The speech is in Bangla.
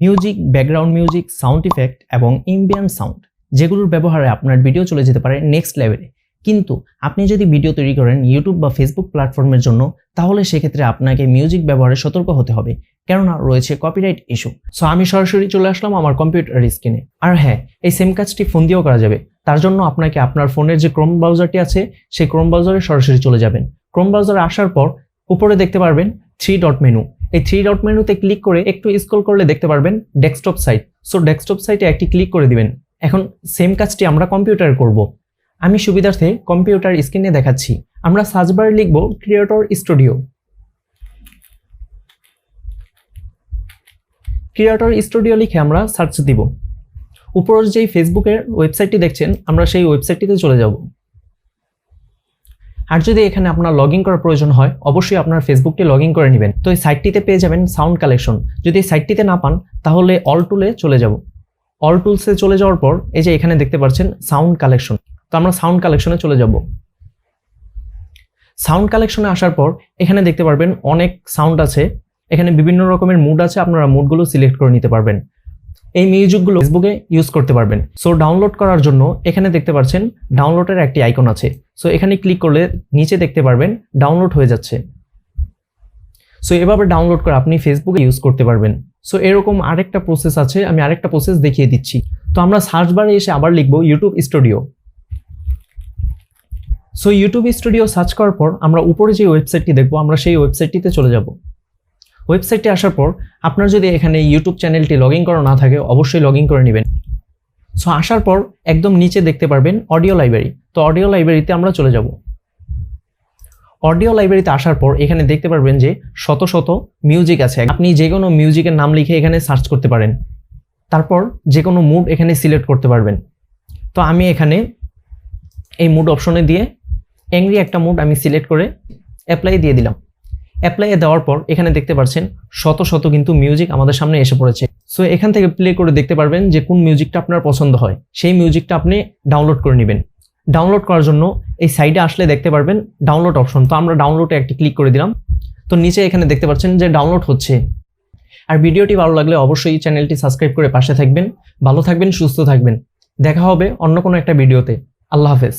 Music background music sound effect এবং ইম্বিয়ান্ট সাউন্ড যেগুলোর ব্যবহারে আপনার ভিডিও চলে যেতে পারে নেক্সট লেভেলে কিন্তু আপনি যদি ভিডিও তৈরি করেন ইউটিউব বা ফেসবুক প্ল্যাটফর্মের জন্য, তাহলে সেক্ষেত্রে আপনাকে মিউজিক ব্যবহারে সতর্ক হতে হবে। কেননা রয়েছে কপিরাইট ইস্যু সো আমি সরাসরি চলে আসলাম আমার কম্পিউটার স্ক্রিনে আর হ্যাঁ এই সেম কাজটি ফোন দিয়েও করা যাবে। তার জন্য আপনাকে আপনার ফোনের যে ক্রোম ব্রাউজারটি আছে, সেই ক্রোম ব্রাউজারে সরাসরি চলে যাবেন। ক্রোম ব্রাউজারে আসার পর উপরে দেখতে পারবেন থ্রি ডট মেনু এই থ্রি ডট মেনুতে ক্লিক করে একটু স্ক্রল করলে দেখতে পারবেন ডেস্কটপ সাইট সো ডেস্কটপ সাইটে একটি ক্লিক করে দিবেন। এখন সেম কাজটি আমরা কম্পিউটারে করব। আমি সুবিধার্থে কম্পিউটার স্ক্রিনে দেখাচ্ছি। আমরা সার্চ বারে লিখব ক্রিয়েটর স্টুডিও ক্রিয়েটর স্টুডিও লিখে আমরা সার্চ দিব। উপরের যেই ফেসবুকের ওয়েবসাইটটি দেখছেন, আমরা সেই ওয়েবসাইটটিতে চলে যাব। আর যদি এখানে আপনার লগ ইন করার প্রয়োজন হয়, অবশ্যই আপনার ফেসবুকটি লগ ইন করে নেবেন। তো এই সাইটটিতে পেয়ে যাবেন সাউন্ড কালেকশন যদি এই সাইটটিতে না পান, তাহলে অল টুলে চলে যাব। অল টুলসে চলে যাওয়ার পর, এই যে এখানে দেখতে পাচ্ছেন সাউন্ড কালেকশন তো আমরা সাউন্ড কালেকশনে চলে যাব। সাউন্ড কালেকশনে আসার পর, এখানে দেখতে পারবেন অনেক সাউন্ড আছে। এখানে বিভিন্ন রকমের মুড আছে, আপনারা মুডগুলো সিলেক্ট করে নিতে পারবেন। এই মিউজিকগুলো ফেসবুকে ইউজ করতে পারবেন। সো ডাউনলোড করার জন্য এখানে দেখতে পাচ্ছেন ডাউনলোডের একটি আইকন আছে। সো এখানে ক্লিক করলে নিচে দেখতে পারবেন ডাউনলোড হয়ে যাচ্ছে। সো এভাবে ডাউনলোড করে আপনি ফেসবুকে ইউজ করতে পারবেন। সো এরকম আরেকটা প্রসেস আছে, আমি আরেকটা প্রসেস দেখিয়ে দিচ্ছি। তো আমরা সার্চ বারে এসে আবার লিখব YouTube studio so YouTube studio search করার পর আমরা উপরে যে ওয়েবসাইটটি দেখব, আমরা সেই ওয়েবসাইটটিতে চলে যাব। ওয়েবসাইটে আসার পর আপনার যদি এখানে ইউটিউব চ্যানেলটি লগ ইন করা না থাকে, অবশ্যই লগ ইন করে নেবেন। সো আসার পর একদম নিচে দেখতে পারবেন অডিও লাইব্রেরি তো অডিও লাইব্রেরিতে আমরা চলে যাব। অডিও লাইব্রেরিতে আসার পর এখানে দেখতে পারবেন যে শত শত মিউজিক আছে। আপনি যে কোনো মিউজিকের নাম লিখে এখানে সার্চ করতে পারেন। তারপর যে কোনো মুড এখানে সিলেক্ট করতে পারবেন। তো আমি এখানে এই মুড অপশনে দিয়ে অ্যাংরি একটা মুড আমি সিলেক্ট করে অ্যাপ্লাই দিয়ে দিলাম। অ্যাপ্লাইয়ে দেওয়ার পর এখানে দেখতে পাচ্ছেন শত শত কিন্তু মিউজিক আমাদের সামনে এসে পড়েছে। সো এখান থেকে প্লে করে দেখতে পারবেন যে কোন মিউজিকটা আপনার পছন্দ হয়। সেই মিউজিকটা আপনি ডাউনলোড করে নেবেন। ডাউনলোড করার জন্য এই সাইডে আসলে দেখতে পারবেন ডাউনলোড অপশন তো আমরা ডাউনলোডে একটি ক্লিক করে দিলাম। তো নিচে এখানে দেখতে পাচ্ছেন যে ডাউনলোড হচ্ছে। আর ভিডিওটি ভালো লাগলে অবশ্যই চ্যানেলটি সাবস্ক্রাইব করে পাশে থাকবেন। ভালো থাকবেন, সুস্থ থাকবেন। দেখা হবে অন্য কোনো একটা ভিডিওতে আল্লাহ হাফেজ।